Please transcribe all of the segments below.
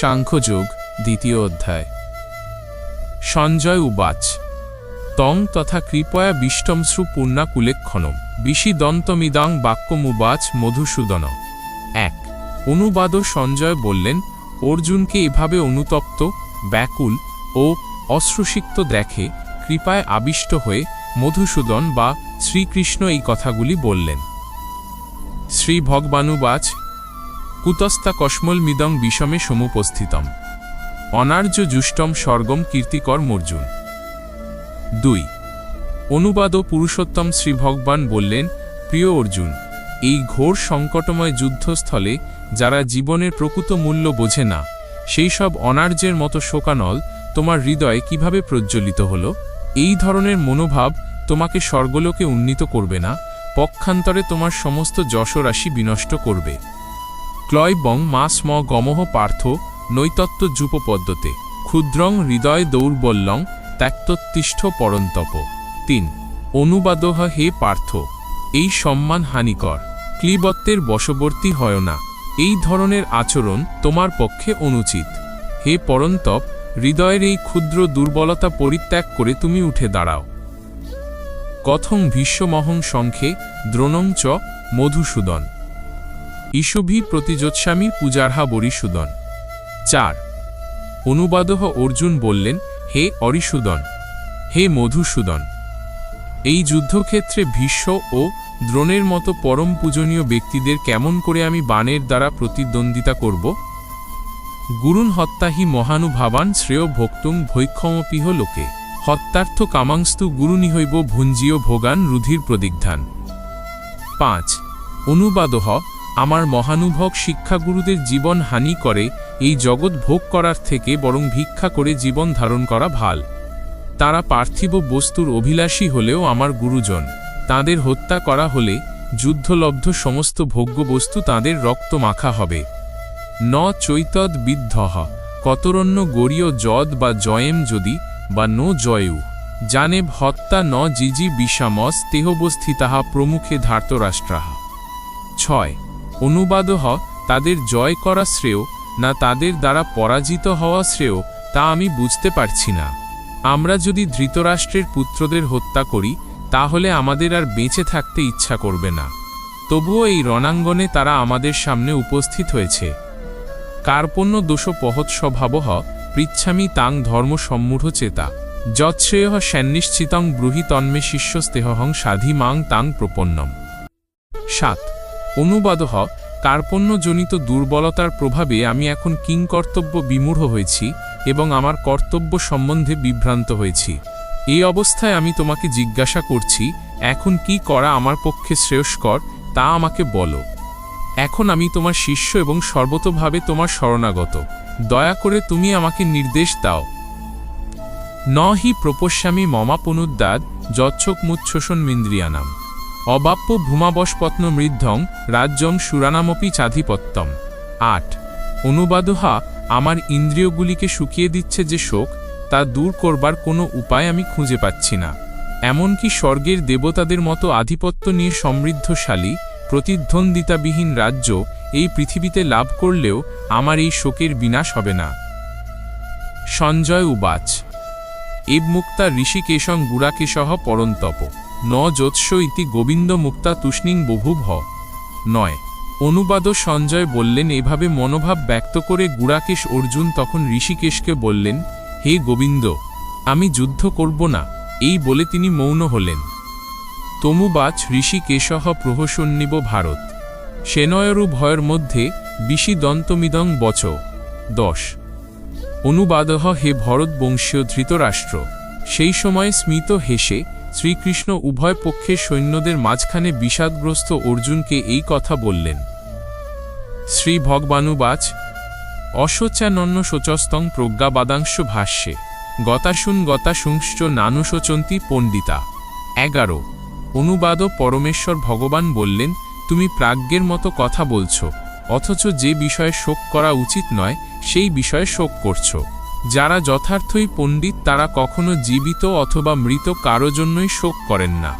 সাংখ্যযোগ, দ্বিতীয় অধ্যায়। সঞ্জয় উবাচ তং তথা কৃপয়া বিষ্টমশ্রু পূর্ণাকুলেক্ষণম। বিশি দন্তমিদাং বাক্যমুবাচ মধুসূদন। এক। অনুবাদ সঞ্জয় বললেন, অর্জুনকে এভাবে অনুতপ্ত, ব্যাকুল ও অশ্রুসিক্ত দেখে কৃপায় আবিষ্ট হয়ে মধুসূদন বা শ্রীকৃষ্ণ এই কথাগুলি বললেন। শ্রী ভগবানুবাচ কুতস্তা কস্মলমিদং বিষমে সমুপস্থিতম। অনার্য জুষ্টম স্বর্গম কীর্তিকর মর্জুন। দুই। অনুবাদ ও পুরুষোত্তম শ্রী ভগবান বললেন, প্রিয় অর্জুন, এই ঘোর সংকটময় যুদ্ধস্থলে যারা জীবনের প্রকৃত মূল্য বোঝে না, সেই সব অনার্যের মতো শোকানল তোমার হৃদয়ে কীভাবে প্রজ্বলিত হল? এই ধরনের মনোভাব তোমাকে স্বর্গলোকে উন্নীত করবে না, পক্ষান্তরে তোমার সমস্ত যশরাশি বিনষ্ট করবে। ক্লয়বং মাস ম গমহ পার্থ নৈতত্ত্ব যুপপদ্মতে ক্ষুদ্রং হৃদয় দৌর্বল্যং ত্যাক্তোত্তিষ্ঠ পরন্তপ। তিন, অনুবাদহ হে পার্থ, এই সম্মান হানিকর, ক্লিবত্বের বশবর্তী হয় না, এই ধরনের আচরণ তোমার পক্ষে অনুচিত। হে পরন্তপ, হৃদয়ের এই ক্ষুদ্র দুর্বলতা পরিত্যাগ করে তুমি উঠে দাঁড়াও। কথং ভীষ্মমহং সংখ্যে দ্রোণং চ মধুসূদন। ইসুভি প্রতিযোৎস্বামী পূজারহা বরিসূদন। চার। অনুবাদহ অর্জুন বললেন, হে অরিসূদন, হে মধুসূদন, এই যুদ্ধক্ষেত্রে ভীষ্ম ও দ্রোণের মতো পরম পূজনীয় ব্যক্তিদের কেমন করে আমি বাণের দ্বারা প্রতিদ্বন্দ্বিতা করব? গুরুন হত্যাহি মহানুভাবান শ্রেয় ভক্তুং ভৈক্ষমপিহ লোকে। হত্যার্থ কামাংস্তু গুরুনিহৈব ভুঞ্জীয় ভোগান রুধির প্রদিগ্ধান। পাঁচ। অনুবাদহ আমার মহানুভব শিক্ষাগুরুদের জীবন হানি করে, এই জগৎ ভোগ করার থেকে বরং ভিক্ষা করে জীবন ধারণ করা ভালো। তারা পার্থিব বস্তুর অভিলাষী হলেও আমার গুরুজন। তাদের হত্যা করা হলে যুদ্ধলব্ধ সমস্ত ভোগ্য বস্তু তাদের রক্ত মাখা হবে। ন চৈতদ বিদ্ধহ, কতরণ্য গরীয় যদ বা জয়েম যদি, বা নো জয়ু। জানেব হত্যা ন জিজি বিষামস, তেহবস্থিতাহা প্রমুখে ধার্তরাষ্ট্রাহা। ছয় অনুবাদহ তাদের জয় করা শ্রেয়, না তাদের দ্বারা পরাজিত হওয়া শ্রেয়, তা আমি বুঝতে পারছি না। আমরা যদি ধৃতরাষ্ট্রের পুত্রদের হত্যা করি, তাহলে আমাদের আর বেঁচে থাকতে ইচ্ছা করবে না। তবুও এই রণাঙ্গনে তারা আমাদের সামনে উপস্থিত হয়েছে। কার্পণ্য দোষ স্বভাবহ পৃচ্ছামি তাং ধর্ম সম্মূঢ় চেতা। যৎশ্রেয় সন্নিশ্চিতং ব্রুহি তন্মে শিষ্যস্তেহং সাধি মাং তাং প্রপন্নম। সাত অনুবাদহ কার্পণ্যজনিত দুর্বলতার প্রভাবে আমি এখন কিংকর্তব্য বিমূঢ় হয়েছি এবং আমার কর্তব্য সম্বন্ধে বিভ্রান্ত হয়েছি। এই অবস্থায় আমি তোমাকে জিজ্ঞাসা করছি, এখন কি করা আমার পক্ষে শ্রেয়স্কর, তা আমাকে বলো। এখন আমি তোমার শিষ্য এবং সর্বতভাবে তোমার শরণাগত। দয়া করে তুমি আমাকে নির্দেশ দাও। ন হি প্রপস্যামী মমাপনুদ্দাদ যচ্ছক মুচ্ছোষণ মিন্দ্রিয়ানাম। অবাপ্য ভূমাবশপত্ন মৃদ্ধং রাজ্যং সুরানামপি চাধিপত্যম। আট। অনুবাদহা আমার ইন্দ্রিয়গুলিকে শুকিয়ে দিচ্ছে যে শোক, তা দূর করবার কোনো উপায় আমি খুঁজে পাচ্ছি না। এমনকি স্বর্গের দেবতাদের মতো আধিপত্য নিয়ে সমৃদ্ধশালী, প্রতিদ্বন্দ্বিতাবিহীন রাজ্য এই পৃথিবীতে লাভ করলেও আমার এই শোকের বিনাশ হবে না। সঞ্জয় উবাচ। এব মুক্তা ঋষিকেশং গুড়াকেশহ পরন্তপ। ন জ্যোৎস্য ইতি গোবিন্দ মুক্তা তুষ্ণিং বহুভ। নয়। অনুবাদ সঞ্জয় বললেন, এভাবে মনোভাব ব্যক্ত করে গুড়াকেশ অর্জুন তখন ঋষিকেশকে বললেন, হে গোবিন্দ, আমি যুদ্ধ করব না। এই বলে তিনি মৌন হলেন। তমুবাচ ঋষিকেশহ প্রহসন্নিব ভারত। সেনয়রু ভয়ের মধ্যে বিশি দন্তমিদং বচ। দশ। অনুবাদহ হে ভরতবংশীয় ধৃতরাষ্ট্র। সেই সময় স্মিত হেসে শ্রীকৃষ্ণ উভয় পক্ষের সৈন্যদের মাঝখানে বিষাদগ্রস্ত অর্জুনকে এই কথা বললেন। শ্রী ভগবানুবাচ, অশোচানন্য শোচস্তং প্রজ্ঞাবাদাংশ ভাষ্যে গতাশুন গতাশুংশ্চ নানুশোচন্তী পণ্ডিতা। এগারো, অনুবাদ পরমেশ্বর ভগবান বললেন, তুমি প্রাজ্ঞের মতো কথা বলছ, অথচ যে বিষয়ে শোক করা উচিত নয়, সেই বিষয়ে শোক করছ। যারা যথার্থই পণ্ডিত তারা কখনো জীবিত অথবা মৃত কারও জন্যই শোক করেন না।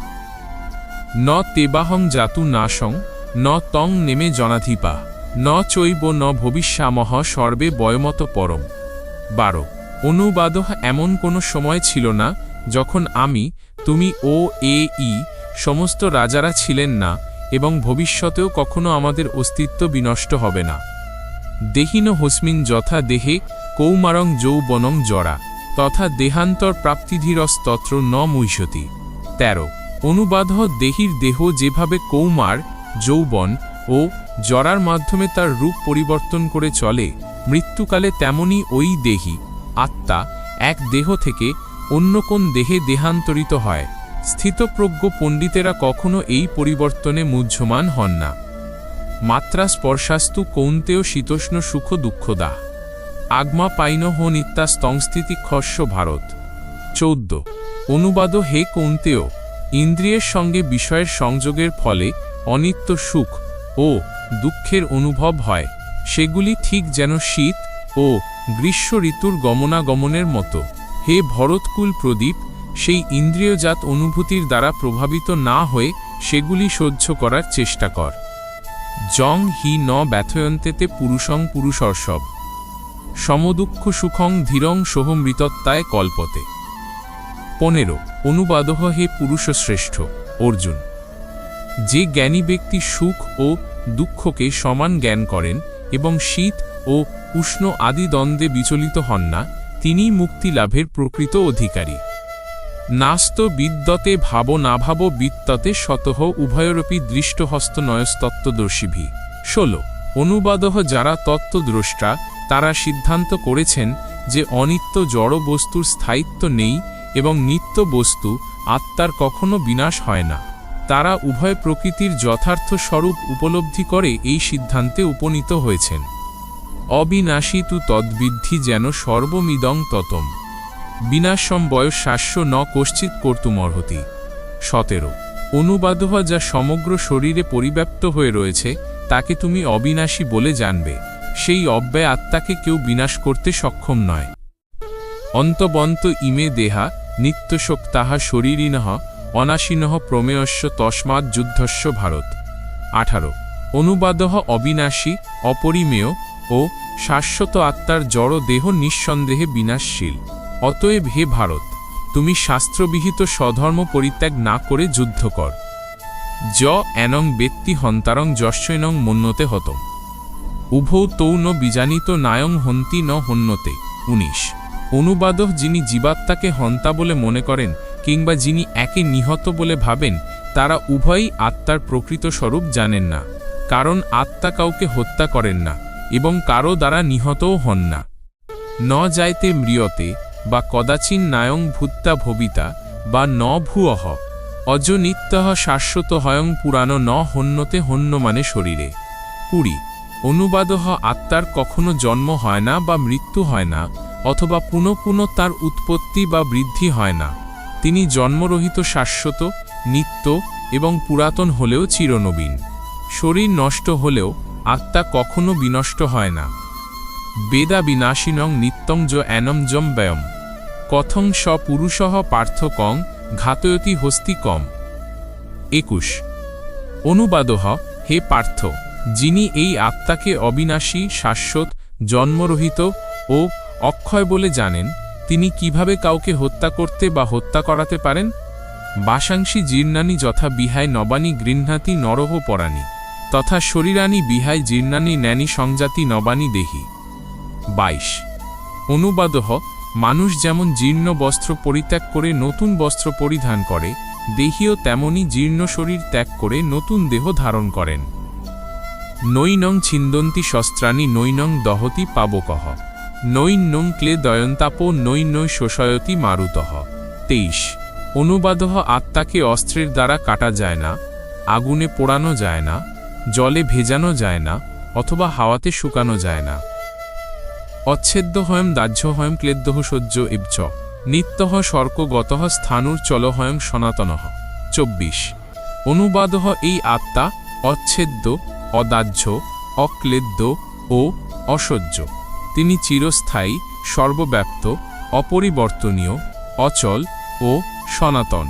ন তেবাহং জাতু নাশং, ন তং নেমে জনাধিপা, ন চৈব ন ভবিষ্যামহ সর্বে বয়মত পরম। বারো অনুবাদ এমন কোনো সময় ছিল না যখন আমি, তুমি ও, এ, ই সমস্ত রাজারা ছিলেন না এবং ভবিষ্যতেও কখনো আমাদের অস্তিত্ব বিনষ্ট হবে না। দেহিন হস্মিন যথা দেহে কৌমারং যৌবনং জরা তথা দেহান্তর প্রাপ্তিধীরস্তত্র ন মুইষতি তেরো, অনুবাদ দেহির দেহ যেভাবে কৌমার, যৌবন ও জরার মাধ্যমে তার রূপ পরিবর্তন করে চলে, মৃত্যুকালে তেমনি ওই দেহি, আত্মা, এক দেহ থেকে অন্য কোন দেহে দেহান্তরিত হয়। স্থিতপ্রজ্ঞ পণ্ডিতেরা কখনো এই পরিবর্তনে মুহ্যমান হন না। মাত্রা স্পর্শাস্তু কৌন্তেয় শীতোষ্ণ সুখ দুঃখদা আগমা পাইন হো নিত্যা স্তংস্থিতি খস্য ভারত। চৌদ্দ। অনুবাদ হে কৌন্তেয়, ইন্দ্রিয়ের সঙ্গে বিষয়ের সংযোগের ফলে অনিত্য সুখ ও দুঃখের অনুভব হয়, সেগুলি ঠিক যেন শীত ও গ্রীষ্ম ঋতুর গমনাগমনের মতো। হে ভরতকুল প্রদীপ, সেই ইন্দ্রিয়জাত অনুভূতির দ্বারা প্রভাবিত না হয়ে সেগুলি সহ্য করার চেষ্টা কর। জং হি ন ব্যথয়ন্তেতে পুরুষং পুরুষর্ষব সমদুঃখ সুখং ধীরং সোহমৃতত্বায় কল্পতে। পনেরো, অনুবাদহ হে পুরুষশ্রেষ্ঠ, অর্জুন। যে জ্ঞানী ব্যক্তি সুখ ও দুঃখকে সমান জ্ঞান করেন এবং শীত ও উষ্ণ আদি দ্বন্দ্বে বিচলিত হন না, তিনিই মুক্তি লাভের প্রকৃত অধিকারী। নাস্ত বিদ্যতে ভাব না ভাব বিত্ততে শতহ উভয়রূপী দৃষ্টহস্ত নয়স্তত্ত্বদর্শীভি। ষোল, অনুবাদহ যারা তত্ত্বদ্রষ্টা তারা সিদ্ধান্ত করেছেন যে অনিত্য জড় বস্তুর স্থায়িত্ব নেই এবং নিত্য বস্তু আত্মার কখনো বিনাশ হয় না। তারা উভয় প্রকৃতির যথার্থ স্বরূপ উপলব্ধি করে এই সিদ্ধান্তে উপনীত হয়েছেন। অবিনাশী তু তদ্বিদ্ধি যেন সর্বমিদং ততম। বিনাশম বয়স শাস্য ন কশ্চিৎ কর্তুমর্হতি। সতেরো। অনুবাদহ যা সমগ্র শরীরে পরিব্যাপ্ত হয়ে রয়েছে, তাকে তুমি অবিনাশী বলে জানবে। সেই অব্যয় আত্মাকে কেউ বিনাশ করতে সক্ষম নয়। অন্তবন্ত ইমে দেহা, নিত্যশোক তাহা শরীরিনহ অনাশীনহ প্রমেয়স্য তস্মাৎ যুদ্ধস্য ভারত। আঠারো। অনুবাদহ অবিনাশী, অপরিমেয় ও শাশ্বত আত্মার জড় দেহ নিঃসন্দেহে বিনাশশীল। অতএব হে ভারত, তুমি শাস্ত্রবিহিত স্বধর্ম পরিত্যাগ না করে যুদ্ধ কর। য এনং ব্যক্তি হন্তারং যশ্বৈনং মন্যতে হতম। উভৌ তৌ ন বিজানিত নায়ং হন্তি ন হন্যতে। উনিশ। অনুবাদক যিনি জীবাত্মাকে হন্তা বলে মনে করেন কিংবা যিনি একে নিহত বলে ভাবেন, তারা উভয়ই আত্মার প্রকৃত স্বরূপ জানেন না, কারণ আত্মা কাউকে হত্যা করেন না এবং কারও দ্বারা নিহতও হন না। ন যাইতে ম্রিয়তে বা কদাচিন নায়ং ভূত্তা ভবিতা বা ন ভূয়হ অজনিত্যহ শাশ্বত হয়ং পুরানো ন হন্যতে হন্য মানে শরীরে। কুড়ি। অনুবাদহ আত্মার কখনো জন্ম হয় না বা মৃত্যু হয় না, অথবা পুনঃ পুনঃ তার উৎপত্তি বা বৃদ্ধি হয় না। তিনি জন্মরহিত শাশ্বত, নিত্য এবং পুরাতন হলেও চিরনবীন। শরীর নষ্ট হলেও আত্মা কখনো বিনষ্ট হয় না। বেদা বিনাশিনং নিত্যং য অ্যানম জম ব্যয়ম। কথং স পুরুষহ পার্থকং ঘাতয়তি হস্তি কম। একুশ। অনুবাদহ, হে পার্থ। যিনি এই আত্মাকে অবিনাশী, শাশ্বত, জন্মরহিত ও অক্ষয় বলে জানেন, তিনি কীভাবে কাউকে হত্যা করতে বা হত্যা করাতে পারেন? বাসাংশী জীর্ণানি যথা বিহায় নবানী গৃহ্ণাতি নরহ পরাণী, তথা শরীরানি বিহায় জীর্ণানি ন্যানি সংজাতি নবানী দেহি। বাইশ। অনুবাদহ, মানুষ যেমন জীর্ণ বস্ত্র পরিত্যাগ করে নতুন বস্ত্র পরিধান করে, দেহিও তেমনি জীর্ণ শরীর ত্যাগ করে নতুন দেহ ধারণ করেন। নৈনং ছিন্দন্তি শস্ত্রাণি নৈনং দহতি পাবকহ। নৈন্নং ক্লে দয়ন্তাপ নৈনৈ শোষয়তি মারুতহ। তেইশ, অনুবাদহ আত্মাকে অস্ত্রের দ্বারা কাটা যায় না, আগুনে পোড়ানো যায় না, জলে ভেজানো যায় না, অথবা হাওয়াতে শুকানো যায় না। অচ্ছেদ্য হয়ম দাহ্য হয়ম ক্লেদ্যহ সহ্য ইবচ। নিত্যহ স্বর্কগত স্থানুর চলহয়ং সনাতনহ। চব্বিশ, অনুবাদহ এই আত্মা অচ্ছেদ্য অদাহ্য, অক্লেদ্য ও অসহ্য। তিনি চিরস্থায়ী, সর্বব্যাপ্ত, অপরিবর্তনীয়, অচল ও সনাতন।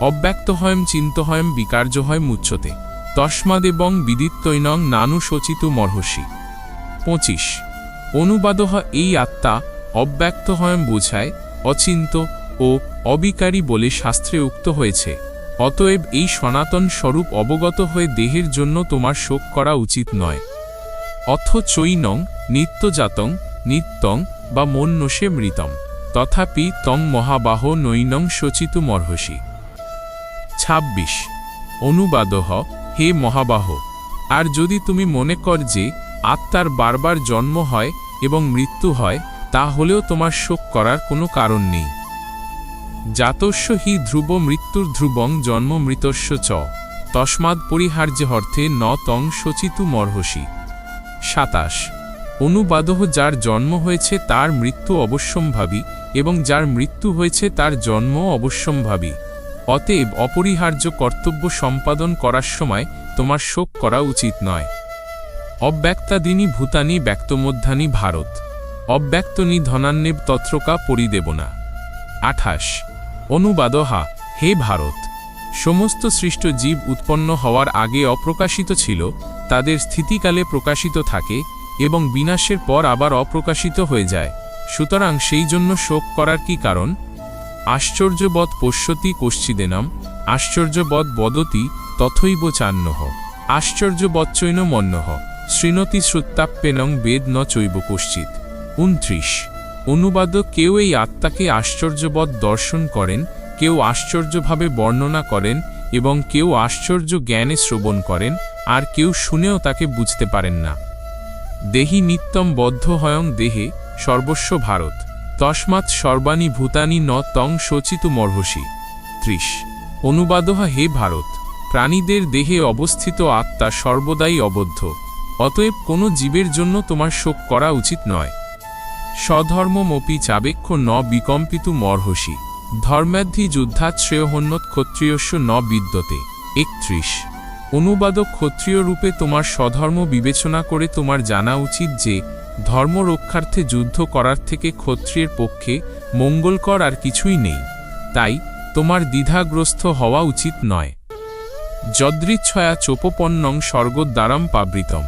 অব্যক্ত হয়ম চিন্ত হয়ম বিকার্য হয় মুচ্ছতে তস্মাদেবং বিদিত্তৈনং নানু শচিত মর্হসি। পঁচিশ। অনুবাদহ এই আত্মা অব্যক্ত হয়ম বোঝায়, অচিন্ত ও অবিকারী বলে শাস্ত্রে উক্ত হয়েছে। অতএব এই সনাতন স্বরূপ অবগত হয়ে দেহের জন্য তোমার শোক করা উচিত নয়। অথ চৈনং নিত্যজাতং, নিত্যং বা মন্যসে মৃতম। তথাপি তং মহাবাহ নৈনং শচিত মর্হসি। ছাব্বিশ। অনুবাদহ, হে মহাবাহ, আর যদি তুমি মনে কর যে আত্মার বারবার জন্ম হয় এবং মৃত্যু হয়, তাহলেও তোমার শোক করার কোনো কারণ নেই। জাতস্য হি ধ্রুব মৃত্যুর ধ্রুবং জন্ম মৃতস্য চ। তস্মাদ পরিহার্য অর্থে ন তং শচিতু মর্হসি। সাতাশ। অনুবাদহ যার জন্ম হয়েছে তার মৃত্যু অবশ্যম্ভাবী এবং যার মৃত্যু হয়েছে তার জন্ম অবশ্যম্ভাবী। অতএব অপরিহার্য কর্তব্য সম্পাদন করার সময় তোমার শোক করা উচিত নয়। অব্যক্তাদিনী ভূতানি ব্যক্তমধ্যানি ভারত। অব্যক্তনি ধনান্নেব তত্রকা পরিদেবনা। আঠাশ। অনুবাদহা হে ভারত, সমস্ত সৃষ্ট জীব উৎপন্ন হওয়ার আগে অপ্রকাশিত ছিল, তাদের স্থিতিকালে প্রকাশিত থাকে এবং বিনাশের পর আবার অপ্রকাশিত হয়ে যায়। সুতরাং সেই জন্য শোক করার কি কারণ? আশ্চর্যবৎ পশ্যতি কশ্চিদেনাম, আশ্চর্যবৎ বদতি তথৈব চান্নহ আশ্চর্যবচ্চৈন মন্নহ শৃণতি শ্রুত্তাপ্যেনং বেদ ন চৈব কশ্চিৎ। উনত্রিশ। অনুবাদ কেউ এই আত্মাকে আশ্চর্যবৎ দর্শন করেন, কেউ আশ্চর্যভাবে বর্ণনা করেন এবং কেউ আশ্চর্য জ্ঞানে শ্রবণ করেন, আর কেউ শুনেও তাকে বুঝতে পারেন না। দেহি নিত্যম বদ্ধ হয়ং দেহে সর্বস্ব ভারত, তস্মাৎ সর্বাণী ভূতানি ন তং শচিত মর্হসি। ত্রিশ। অনুবাদহা হে ভারত, প্রাণীদের দেহে অবস্থিত আত্মা সর্বদাই অবদ্ধ, অতএব কোনো জীবের জন্য তোমার শোক করা উচিত নয়। স্বধর্মমপি চাবেক্ষ ন বিকম্পিতু মর্হসি। ধর্মাদ্ধি যুদ্ধাৎ শ্রেয়হন্যত ক্ষত্রিয়স্য ন বিদ্যতে। একত্রিশ। অনুবাদক ক্ষত্রিয় রূপে তোমার স্বধর্ম বিবেচনা করে তোমার জানা উচিত যে ধর্ম রক্ষার্থে যুদ্ধ করার থেকে ক্ষত্রিয়ের পক্ষে মঙ্গলকর আর কিছুই নেই। তাই, তোমার দ্বিধাগ্রস্ত হওয়া উচিত নয়। যদৃচ্ছয়া চোপপন্নং স্বর্গদ্বারম পাবৃতম।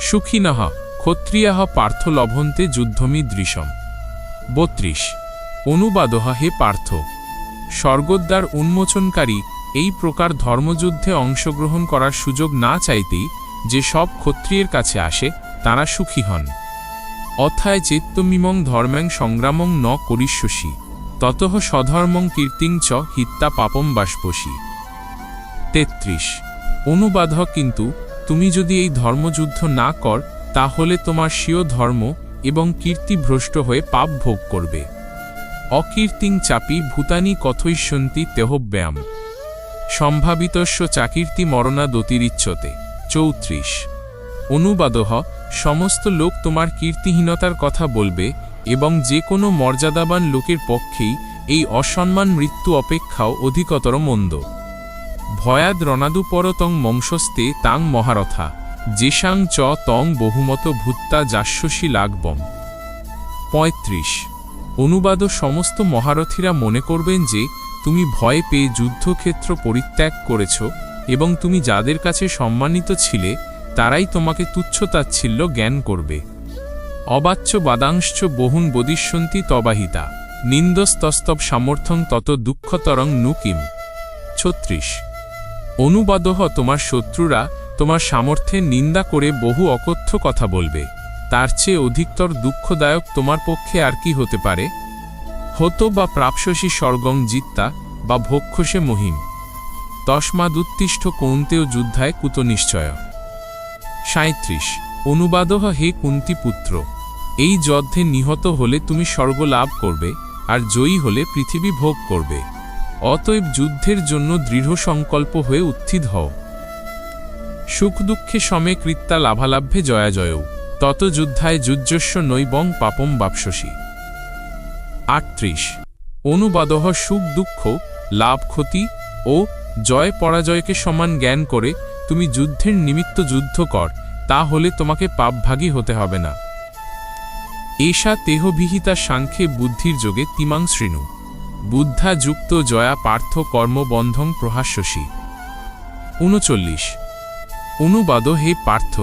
সুখিনহ ক্ষত্রিয়াহ পার্থ লভন্তে যুদ্ধমিদৃশম বত্রিশ। অনুবাদহ হে পার্থ। স্বর্গদ্বার উন্মোচনকারী এই প্রকার ধর্মযুদ্ধে অংশগ্রহণ করার সুযোগ না চাইতেই যে সব ক্ষত্রিয়ের কাছে আসে, তারা সুখী হন। অথায় চেত্তমিমং ধর্ম্যাং সংগ্রামং ন করিষ্যসি। ততঃ স্বধর্মং কীর্তিং চ হিত্তা পাপম বাষ্পসি। তেত্রিশ। অনুবাদ কিন্তু তুমি যদি এই ধর্মযুদ্ধ না কর তাহলে তোমার স্বীয় ধর্ম এবং কীর্তি ভ্রষ্ট হয়ে পাপ ভোগ করবে। অকীর্তিং চাপি ভূতানি কথৈষ্যন্তি তেহব্যায়াম। সম্ভাবিতস্য চাকীর্তি মরণাদতিরিচ্ছতে চৌত্রিশ। অনুবাদহ, সমস্ত লোক তোমার কীর্তিহীনতার কথা বলবে এবং যে কোনো মর্যাদাবান লোকের পক্ষেই এই অসম্মান মৃত্যু অপেক্ষাও অধিকতর মন্দ। ভয়াদ রণাদুপরতং মংসস্তে তাং মহারথা। যেসাং চ তং বহুমত ভূত্তা যাস্যসী লাগবম পঁয়ত্রিশ। অনুবাদ সমস্ত মহারথীরা মনে করবেন যে, তুমি ভয় পেয়ে যুদ্ধক্ষেত্র পরিত্যাগ করেছ এবং তুমি যাদের কাছে সম্মানিত ছিলে, তারাই তোমাকে তুচ্ছতাচ্ছিল্য জ্ঞান করবে। অবাচ্য বাদাংশ্চ বহুন বদিষ্যন্তি তবাহিতা। নিন্দস্তস্তব সামর্থ্যং তত দুঃখতরং নুকিম। ছত্রিশ। অনুবাদহ তোমার শত্রুরা তোমার সামর্থ্যের নিন্দা করে বহু অকথ্য কথা বলবে। তার চেয়ে অধিকতর দুঃখদায়ক তোমার পক্ষে আর কি হতে পারে? হতো বা প্রাপশসী স্বর্গং জিত্তা বা ভক্ষসে মহিম। তস্মাদুত্তিষ্ঠ কৌন্তেও যুদ্ধায় কুত নিশ্চয়। সাঁত্রিশ অনুবাদহ হে কুন্তি পুত্র। এই যদ্ধে নিহত হলে তুমি স্বর্গ লাভ করবে আর জয়ী হলে পৃথিবী ভোগ করবে। অতএব যুদ্ধের জন্য দৃঢ় সংকল্প হয়ে উত্থিত হও। সুখ দুঃখে সমে কৃত্তা লাভালাভ্যে জয়াজয়ৌ তত যুদ্ধায় যুজ্জস্ব নৈবং পাপম বাপসসী। আটত্রিশ। অনুবাদহ সুখ দুঃখ, লাভ ক্ষতি ও জয় পরাজয়কে সমান জ্ঞান করে তুমি যুদ্ধের নিমিত্ত যুদ্ধ কর, তা হলে তোমাকে পাপভাগী হতে হবে না। এষা তেহবিহিতা সাংখ্যে বুদ্ধির যোগে তিমাং শৃণু বুদ্ধা যুক্ত জয়া পার্থ কর্মবন্ধং প্রহাস্যসী। উনচল্লিশ। অনুবাদ হে পার্থ,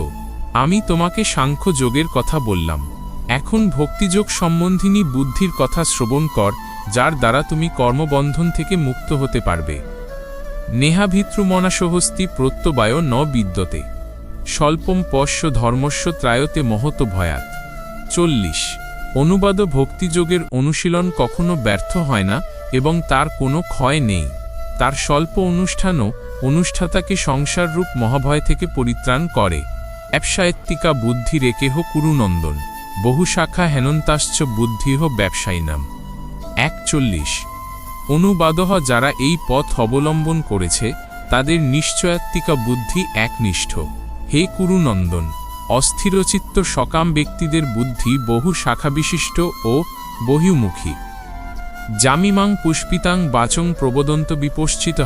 আমি তোমাকে সাংখ্য যোগের কথা বললাম। এখন ভক্তিযোগ সম্বন্ধিনী বুদ্ধির কথা শ্রবণ কর, যার দ্বারা তুমি কর্মবন্ধন থেকে মুক্ত হতে পারবে। নেহাভিত্রুমনাসহস্তি প্রত্যবায় ন বিদ্যতে। স্বল্পম পশ্য ধর্মস্য ত্রায়তে মহত ভয়াত। চল্লিশ। অনুবাদ ভক্তিযোগের অনুশীলন কখনো ব্যর্থ হয় না, এবং তার কোনো ক্ষয় নেই। তার স্বল্প অনুষ্ঠানও অনুষ্ঠাতাকে সংসাররূপ মহাভয় থেকে পরিত্রাণ করে। অ্যাপসায়ত্তিকা বুদ্ধি রেকেহ কুরুনন্দন। বহু শাখা হেনন্তাশ্চ বুদ্ধিহ ব্যবসায়ী নাম একচল্লিশ। অনুবাদহ যারা এই পথ অবলম্বন করেছে, তাদের নিশ্চয়াত্মিকা বুদ্ধি একনিষ্ঠ। হে কুরুনন্দন, অস্থিরচিত্ত সকাম ব্যক্তিদের বুদ্ধি বহু শাখাবিশিষ্ট ও বহিমুখী জামিমাং পুষ্পিতাং বাচং প্রবদন্ত বিপশ্চিত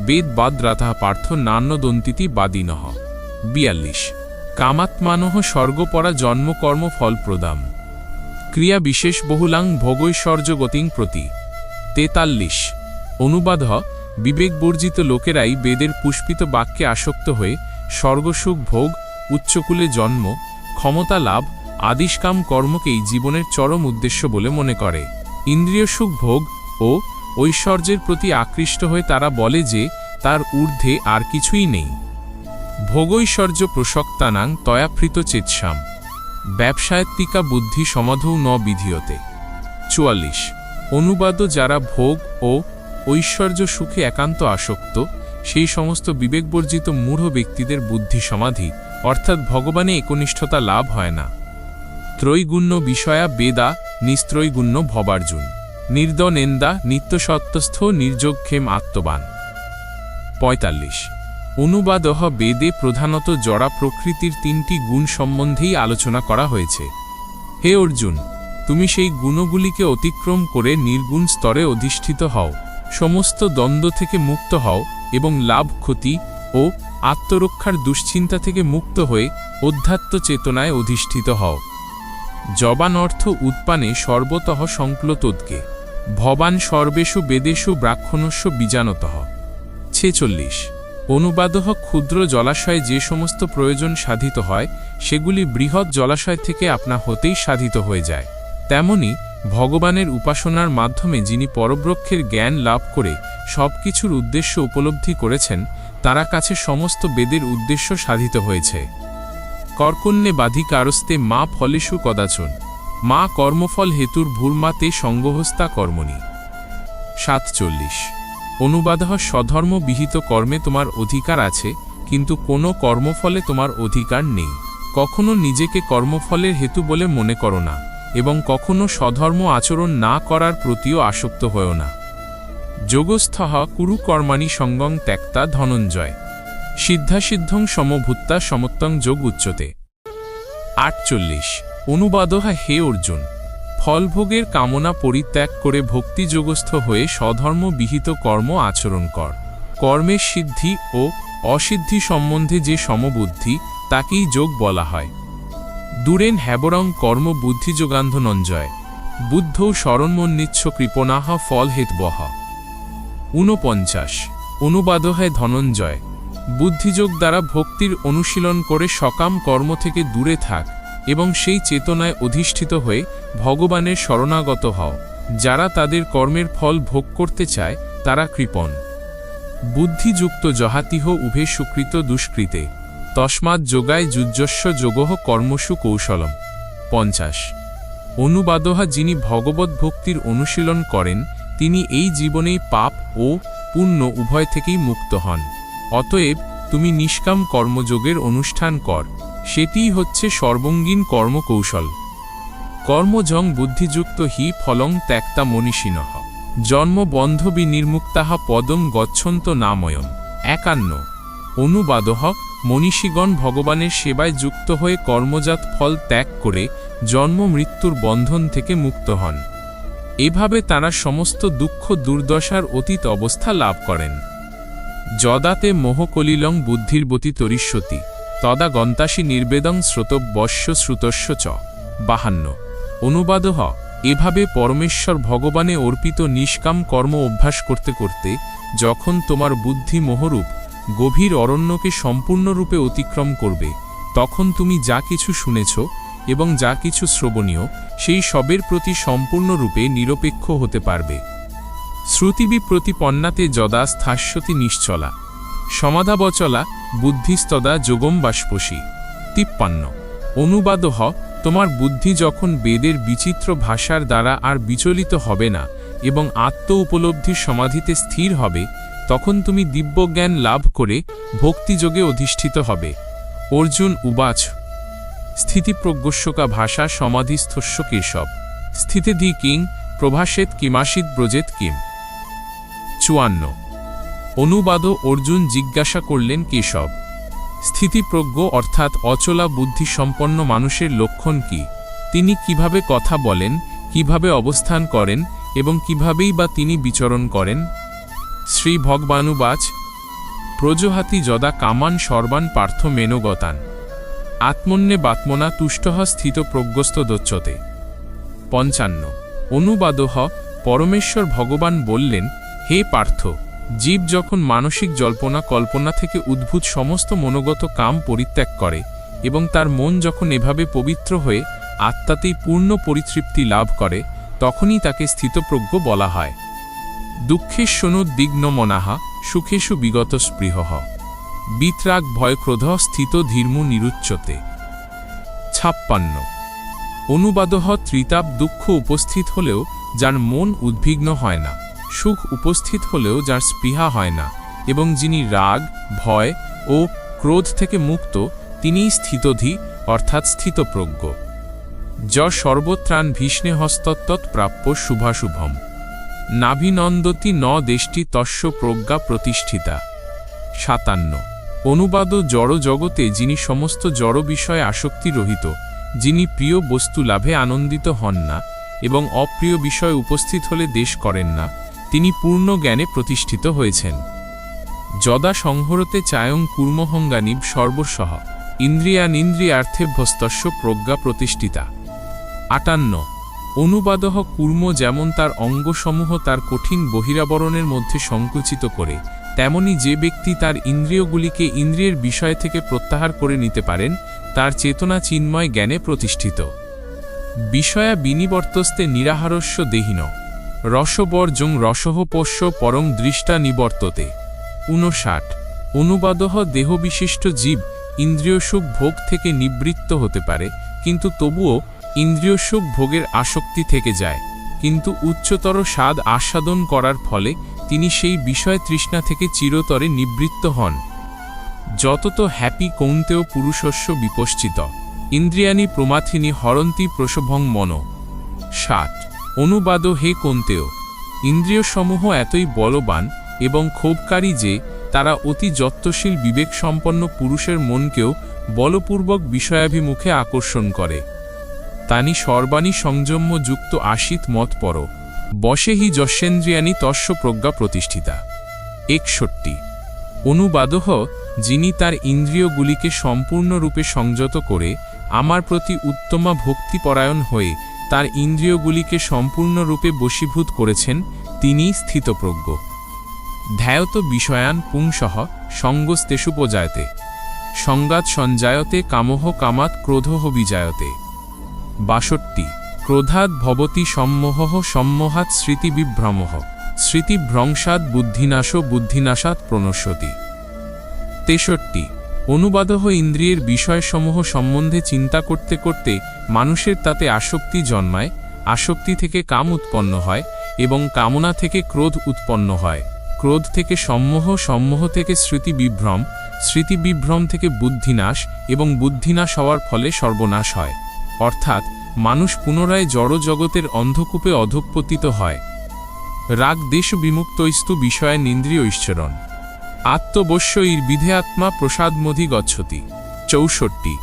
বেদ বাদ্রাতা পার্থ নান্যদন্তিতি বাদিনহ বিয়াল্লিশ। কামাত্মানহ স্বর্গপরা জন্মকর্ম ফলপ্রদাম। ক্রিয়া বিশেষ বহুলাং ভোগৈশ্বর্যগতিং প্রতি। তেতাল্লিশ। অনুবাদ বিবেকবর্জিত লোকেরাই বেদের পুষ্পিত বাক্যে আসক্ত হয়ে স্বর্গসুখ ভোগ, উচ্চকুলে জন্ম, ক্ষমতা লাভ, আদিষ্কাম কর্মকেই জীবনের চরম উদ্দেশ্য বলে মনে করে। ইন্দ্রিয় সুখ ভোগ ও ঐশ্বর্যের প্রতি আকৃষ্ট হয়ে তারা বলে যে, তার ঊর্ধ্বে আর কিছুই নেই। ভোগৈশ্বর্য প্রসক্তানাং তয়াফৃত চেতসাম। ব্যবসায়ত্মিকা বুদ্ধি সমাধৌ ন বিধিয়তে। চুয়াল্লিশ। অনুবাদ যারা ভোগ ও ঐশ্বর্য সুখে একান্ত আসক্ত, সেই সমস্ত বিবেকবর্জিত মূঢ় ব্যক্তিদের বুদ্ধি সমাধি, অর্থাৎ ভগবানে একনিষ্ঠতা লাভ হয় না। ত্রৈগুণ্য বিষয়া বেদা, নিস্ত্রৈগুণ্য ভবার্জুন। নির্দনেন্দা নিত্যসত্ত্বস্থ নির্যোগক্ষেম আত্মবান। পঁয়তাল্লিশ। অনুবাদহ বেদে প্রধানত জড়া প্রকৃতির তিনটি গুণ সম্বন্ধেই আলোচনা করা হয়েছে। হে অর্জুন, তুমি সেই গুণগুলিকে অতিক্রম করে নির্গুণ স্তরে অধিষ্ঠিত হও, সমস্ত দ্বন্দ্ব থেকে মুক্ত হও এবং লাভ, ক্ষতি ও আত্মরক্ষার দুশ্চিন্তা থেকে মুক্ত হয়ে অধ্যাত্ম চেতনায় অধিষ্ঠিত হও। জবান অর্থ উৎপানে সর্বতঃ সংক্লতোদ্গে। ভবান সর্বেষু বেদেষু ব্রাক্ষণস্য বীজানতঃ। ছেচল্লিশ। অনুবাদহ ক্ষুদ্র জলাশয়ে যে সমস্ত প্রয়োজন সাধিত হয়, সেগুলি বৃহৎ জলাশয় থেকে আপনা হতেই সাধিত হয়ে যায়। তেমনি ভগবানের উপাসনার মাধ্যমে যিনি পরব্রক্ষের জ্ঞান লাভ করে সব কিছুর উদ্দেশ্য উপলব্ধি করেছেন, তারা কাছে সমস্ত বেদের উদ্দেশ্য সাধিত হয়েছে। কর্কণ্যে বাধিকারস্তে মা ফলেষু কদাচন। মা কর্মফল হেতুর ভূর্মাতে সঙ্গহস্তা কর্মণি। সাতচল্লিশ অনুবাদহ স্বধর্ম বিহিত কর্মে তোমার অধিকার আছে, কিন্তু কোনো কর্মফলে তোমার অধিকার নেই। কখনো নিজেকে কর্মফলের হেতু বলে মনে করো না, এবং কখনো স্বধর্ম আচরণ না করার প্রতিও আসক্ত হয়েও না। যোগস্থ কুরুকর্মাণি সঙ্গং ত্যাক্তা ধনঞ্জয়। সিদ্ধাসিদ্ধং সমভূত্তা সমত্তং যোগ উচ্চতে। আটচল্লিশ অনুবাদহা হে অর্জুন, ফলভোগের কামনা পরিত্যাগ করে ভক্তিযোগস্থ হয়ে স্বধর্ম বিহিত কর্ম আচরণ কর। কর্মের সিদ্ধি ও অসিদ্ধি সম্বন্ধে যে সমবুদ্ধি, তাকেই যোগ বলা হয়। দূরেন হ্যাবরং কর্ম বুদ্ধিযোগান্ধনঞ্জয়, বুদ্ধ শরণমন্নিচ্ছ কৃপণাহ ফলহেতবহ। ঊনপঞ্চাশ অনুবাদ হয় ধনঞ্জয়, বুদ্ধিযোগ দ্বারা ভক্তির অনুশীলন করে সকাম কর্ম থেকে দূরে থাক। এবং সেই চেতনায় অধিষ্ঠিত হয়ে ভগবানের শরণাগত হও। যারা তাদের কর্মের ফল ভোগ করতে চায়, তারা কৃপণ। বুদ্ধিযুক্ত জহাতিহ উভে সুকৃত দুষ্কৃতে। তস্মাৎ যোগায় যুজ্জস্ব যোগহ কর্মসু কৌশলম। পঞ্চাশ। অনুবাদহা যিনি ভগবত ভক্তির অনুশীলন করেন, তিনি এই জীবনেই পাপ ও পুণ্য উভয় থেকেই মুক্ত হন। অতএব তুমি নিষ্কাম কর্মযোগের অনুষ্ঠান কর। সেটিই হচ্ছে সর্বঙ্গীন কর্মকৌশল। কর্মজং বুদ্ধিযুক্ত হি ফলং ত্যাক্তা মনীষিণঃ জন্মবন্ধ বিনির্মুক্তাহ পদম গচ্ছন্ত নাময়ম। একান্ন। অনুবাদহ মনীষীগণ ভগবানের সেবায় যুক্ত হয়ে কর্মজাত ফল ত্যাগ করে জন্ম মৃত্যুর বন্ধন থেকে মুক্ত হন। এভাবে তারা সমস্ত দুঃখ দুর্দশার অতীত অবস্থা লাভ করেন। যদাতে মোহকলিলং বুদ্ধির্বতী তরিষ্যতি। তদা গন্তাসী নির্বেদং শ্রোতব্যস্য শ্রুতস্য চ। বাহান্ন। অনুবাদহ এভাবে পরমেশ্বর ভগবানে অর্পিত নিষ্কাম কর্ম অভ্যাস করতে করতে যখন তোমার বুদ্ধি মোহরূপ গভীর অরণ্যকে সম্পূর্ণরূপে অতিক্রম করবে, তখন তুমি যা কিছু শুনেছ এবং যা কিছু শ্রবণীয় সেই সবের প্রতি সম্পূর্ণরূপে নিরপেক্ষ হতে পারবে। শ্রুতিবি প্রতিপন্নাতে যদা স্থাস্যতি নিশ্চলা। সমাধাবচলা বুদ্ধিস্তদা যোগম বাষ্পসী। তিপ্পান্ন। অনুবাদহ, তোমার বুদ্ধি যখন বেদের বিচিত্র ভাষার দ্বারা আর বিচলিত হবে না এবং আত্ম উপলব্ধির সমাধিতে স্থির হবে, তখন তুমি দিব্যজ্ঞান লাভ করে ভক্তিযোগে অধিষ্ঠিত হবে। অর্জুন উবাচ। স্থিতিপ্রজ্ঞস্যকা ভাষা সমাধিস্থস্য কেশব। স্থিতিধি কিং, প্রভাসেত কিমাসিত ব্রজেত কিম। চুয়ান্ন। অনুবাদ অর্জুন জিজ্ঞাসা করলেন কেশব। স্থিতিপ্রজ্ঞ অর্থাৎ অচলা বুদ্ধিসম্পন্ন মানুষের লক্ষণ কি? তিনি কীভাবে কথা বলেন, কীভাবে অবস্থান করেন এবং কিভাবেই বা তিনি বিচরণ করেন? শ্রী ভগবানুবাচ, প্রজহাতি যদা কামান সর্বান পার্থ মেনগতান। আত্মন্যে বাত্মনা তুষ্টহ স্থিত প্রজ্ঞস্ত দোচ্যতে। পঞ্চান্ন। অনুবাদহ পরমেশ্বর ভগবান বললেন, হে পার্থ জীব যখন মানসিক জল্পনা কল্পনা থেকে উদ্ভূত সমস্ত মনোগত কাম পরিত্যাগ করে এবং তার মন যখন এভাবে পবিত্র হয়ে আত্মাতেই পূর্ণ পরিতৃপ্তি লাভ করে, তখনই তাকে স্থিতপ্রজ্ঞ বলা হয়। দুঃখেশ্বনুদ্বিগ্ন মনাহা সুখেষু বিগত স্পৃহ বিত্রাগ ভয়ক্রোধ স্থিত ধীর্মু নিরুচ্চতে। ছাপ্পান্ন। অনুবাদহ ত্রিতাপ দুঃখ উপস্থিত হলেও যার মন উদ্বিগ্ন হয় না। সুখ উপস্থিত হলেও যার স্পৃহা হয় না, এবং যিনি রাগ, ভয় ও ক্রোধ থেকে মুক্ত, তিনিই স্থিতধি, অর্থাৎ স্থিতপ্রজ্ঞ। য সর্বত্রাণ ভীষ্ণে হস্তত্তৎ প্রাপ্য শুভাশুভম। নাভিনন্দতি ন দেশটি তস্য প্রজ্ঞা প্রতিষ্ঠিতা। সাতান্ন। অনুবাদ জড় জগতে যিনি সমস্ত জড় বিষয়ে আসক্তি রহিত, যিনি প্রিয় বস্তু লাভে আনন্দিত হন না, এবং অপ্রিয় বিষয় উপস্থিত হলে দেশ করেন না তিনি পূর্ণ জ্ঞানে প্রতিষ্ঠিত হয়েছেন। যদা সংহরতে চায়ং কুর্মহঙ্গানিব সর্বসহ ইন্দ্রিয়ানিন্দ্রিয়ার্থেভ্যস্তস্য প্রজ্ঞা প্রতিষ্ঠিতা। আটান্ন। অনুবাদহ কুর্ম যেমন তার অঙ্গসমূহ তার কঠিন বহিরাবরণের মধ্যে সংকুচিত করে, তেমনি যে ব্যক্তি তার ইন্দ্রিয়গুলিকে ইন্দ্রিয়ের বিষয় থেকে প্রত্যাহার করে নিতে পারেন, তার চেতনা চিন্ময় জ্ঞানে প্রতিষ্ঠিত। বিষয়া বিনিবর্তস্তে নিরাহারস্য দেহীন। রসবর্জং রসহ পোষ্য পরং দৃষ্টা নিবর্ততে। ঊনষাট। অনুবাদহ দেহবিশিষ্ট জীব ইন্দ্রিয়সুখ ভোগ থেকে নিবৃত্ত হতে পারে, কিন্তু তবুও ইন্দ্রিয়সুখ ভোগের আসক্তি থেকে যায়। কিন্তু উচ্চতর স্বাদ আস্বাদন করার ফলে তিনি সেই বিষয় তৃষ্ণা থেকে চিরতরে নিবৃত্ত হন। যতত হ্যাপি কৌন্তেও পুরুষস্য বিপশ্চিত। ইন্দ্রিয়ানি প্রমাথিনী হরন্তি প্রসভং মন। ষাট। অনুবাদ হে কন্তেও ইন্দ্রিয়সমূহ এতই বলবান এবং ক্ষোভকারী যে, তারা অতি যত্নশীল বিবেকসম্পন্ন পুরুষের মনকেও বলপূর্বক বিষয়াভিমুখে আকর্ষণ করে। তানি সর্বাণী সংযম্য যুক্ত আশিত মত পর, বসে হি যশেন্দ্রিয়ানি তস্য প্রজ্ঞা প্রতিষ্ঠিতা। একষট্টি। অনুবাদহ, যিনি তার ইন্দ্রিয়গুলিকে সম্পূর্ণরূপে সংযত করে, আমার প্রতি উত্তমা ভক্তিপরায়ণ হয়ে তার ইন্দ্রিয়গুলিকে সম্পূর্ণরূপে বশীভূত করেছেন তিনি স্থিতপ্রজ্ঞ। ধ্যায়ত বিষয়ান পুংসহ সঙ্গস্তেষুপজায়তে, সংগাত সঞ্জায়তে কামহ কামাত ক্রোধহ বিজায়তে। বাষট্টি, ক্রোধাৎ ভবতি সম্মোহ সম্মোহাৎ স্মৃতিবিভ্রমঃ স্মৃতিভ্রংসাৎ বুদ্ধিনাশ বুদ্ধিনাশাৎ প্রণশ্যতি। তেষট্টি অনুবাদহ ইন্দ্রিয়ের বিষয়সমূহ সম্বন্ধে চিন্তা করতে করতে মানুষের তাতে আসক্তি জন্মায়, আসক্তি থেকে কাম উৎপন্ন হয় এবং কামনা থেকে ক্রোধ উৎপন্ন হয়। ক্রোধ থেকে সম্মোহ সম্মোহ থেকে স্মৃতি বিভ্রম স্মৃতি বিভ্রম থেকে বুদ্ধিনাশ এবং বুদ্ধিনাশ হওয়ার ফলে সর্বনাশ হয়। অর্থাৎ মানুষ পুনরায় জড় জগতের অন্ধকূপে অধঃপতিত হয়। রাগ দেশ বিমুক্তস্তু বিষয়ে নিন্দ্রিয় ঈশ্বরণ। আত্মবশ্যইর বিধেয়াত্মা প্রসাদমধি গচ্ছতি। চৌষট্টি।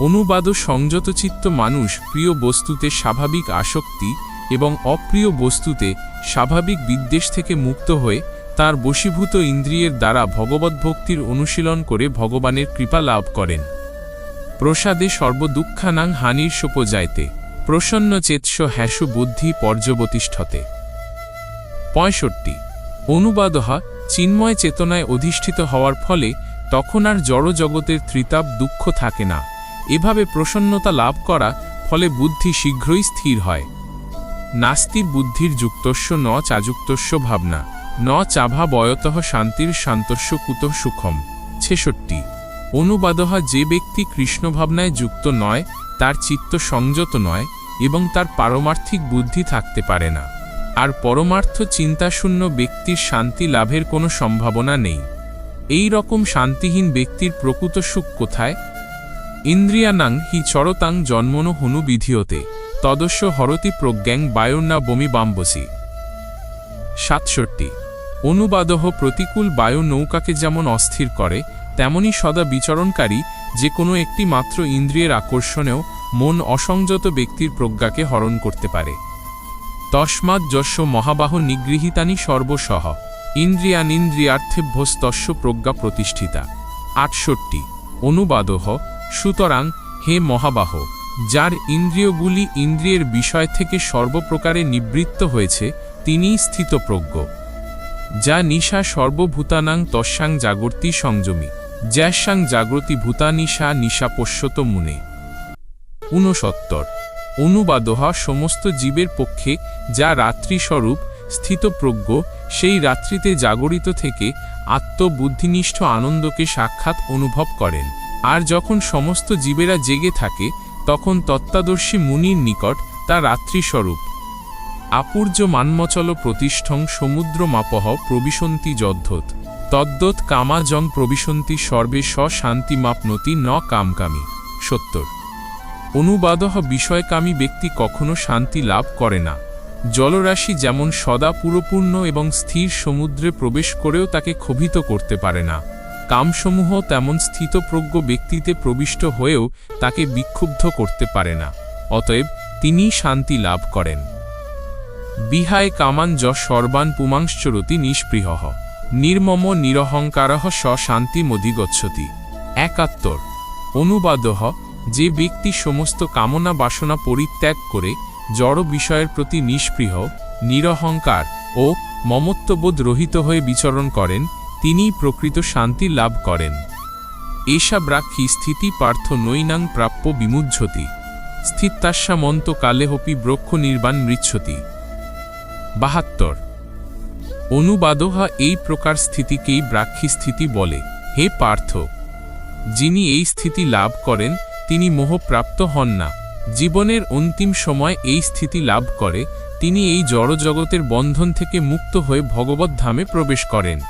অনুবাদ সংযতচিত্ত মানুষ প্রিয় বস্তুতে স্বাভাবিক আসক্তি এবং অপ্রিয় বস্তুতে স্বাভাবিক বিদ্বেষ থেকে মুক্ত হয়ে তার বশীভূত ইন্দ্রিয়ের দ্বারা ভগবদ্ভক্তির অনুশীলন করে ভগবানের কৃপা লাভ করেন। প্রসাদে সর্বদুঃখানাং হানির সোপজাইতে প্রসন্ন চেৎস হ্যাসু বুদ্ধি পর্যবতিষ্ঠতে। পঁয়ষট্টি। অনুবাদহা চিন্ময় চেতনায় অধিষ্ঠিত হওয়ার ফলে তখন আর জড় জগতের ত্রিতাপ দুঃখ থাকে না। এভাবে প্রসন্নতা লাভ করা ফলে বুদ্ধি শীঘ্রই স্থির হয়। নাস্তি বুদ্ধির যুক্তস্য ন চাযুক্তস্য ভাবনা। ন চাভা বয়তঃ শান্তির শান্তস্য কুতঃ সুখম। ছেষট্টি। অনুবাদহা যে ব্যক্তি কৃষ্ণ ভাবনায় যুক্ত নয়, তার চিত্ত সংযত নয় এবং তার পারমার্থিক বুদ্ধি থাকতে পারে না। আর পরমার্থ চিন্তাশূন্য ব্যক্তির শান্তি লাভের কোনো সম্ভাবনা নেই। এই রকম শান্তিহীন ব্যক্তির প্রকৃত সুখ কোথায়? ইন্দ্রিয়ানাং হি চরতাং জন্মনো হনু বিধিয়তে, তদস্য হরতি প্রজ্ঞাং বায়ুর্না বমি বাম্বসি। সাতষট্টি। অনুবাদহ প্রতিকূল বায়ু নৌকাকে যেমন অস্থির করে, তেমনি সদা বিচরণকারী যে কোনো একটি মাত্র ইন্দ্রিয়ের আকর্ষণেও মন অসংযত ব্যক্তির প্রজ্ঞাকে হরণ করতে পারে। তস্মাৎ যস্য মহাবাহ নিগৃহীতানি সর্বসহ ইন্দ্রিয়ানিন্দ্রিয়ার্থেভ্যস্তস্য প্রজ্ঞা প্রতিষ্ঠিতা। আটষট্টি, অনুবাদহ, সুতরাং হে মহাবাহ, যার ইন্দ্রিয়গুলি ইন্দ্রিয়ের বিষয় থেকে সর্বপ্রকারে নিবৃত্ত হয়েছে, তিনিই স্থিতপ্রজ্ঞ। যা নিশা সর্বভূতানাং তস্যাং জাগর্তি সংযমী, জ্যাসাং জাগ্রতি ভূতানিশা নিশা পশ্যত মুনে। ঊনসত্তর অনুবাদহা সমস্ত জীবের পক্ষে যা রাত্রিস্বরূপ স্থিতপ্রজ্ঞ, সেই রাত্রিতে জাগরিত থেকে আত্মবুদ্ধিনিষ্ঠ আনন্দকে সাক্ষাৎ অনুভব করেন। আর যখন সমস্ত জীবেরা জেগে থাকে, তখন তত্ত্বাদর্শী মুনির নিকট তা রাত্রিস্বরূপ। আপূর্য মানমচল প্রতিষ্ঠং সমুদ্র মাপহ প্রবিশন্তি যদ্ধত। তদ্দৎ কামাজং প্রবিশন্তি সর্বে শান্তিমাপনতি ন কামকামী। সত্তর। অনুবাদহ বিষয়কামী ব্যক্তি কখনো শান্তি লাভ করে না। জলরাশি যেমন সদা পুরোপূর্ণ এবং স্থির সমুদ্রে প্রবেশ করেও তাকে ক্ষোভিত করতে পারে না। কামসমূহ তেমন স্থিতপ্রজ্ঞ ব্যক্তিতে প্রবিষ্ট হয়েও তাকে বিক্ষুব্ধ করতে পারে না। অতএব তিনি শান্তি লাভ করেন। বিহায় কামান য সর্বান পুমাংশ্চরতি নিষ্পৃহ। নির্মম নিরহংকারহ স শান্তি শান্তিমধিগচ্ছতি। একাত্তর। অনুবাদহ যে ব্যক্তি সমস্ত কামনা বাসনা পরিত্যাগ করে জড় বিষয়ের প্রতি নিষ্পৃহ, নিরহংকার ও মমত্ববোধ রহিত হয়ে বিচরণ করেন, তিনিই প্রকৃত শান্তি লাভ করেন। এষা ব্রাক্ষী স্থিতি পার্থ নৈনাং প্রাপ্য বিমুজ্ঝতি স্থিতাস্যামন্ত কালেহপি ব্রক্ষ নির্বাণ মৃচ্ছতি। বাহাত্তর। অনুবাদহা এই প্রকার স্থিতিকেই ব্রাক্ষী স্থিতি বলে। হে পার্থ, যিনি এই স্থিতি লাভ করেন তিনি মোহপ্রাপ্ত হন না। জীবনের অন্তিম সময় এই স্থিতি লাভ করে, তিনি এই জড়জগতের বন্ধন থেকে মুক্ত হয়ে ভগবত ধামে প্রবেশ করেন।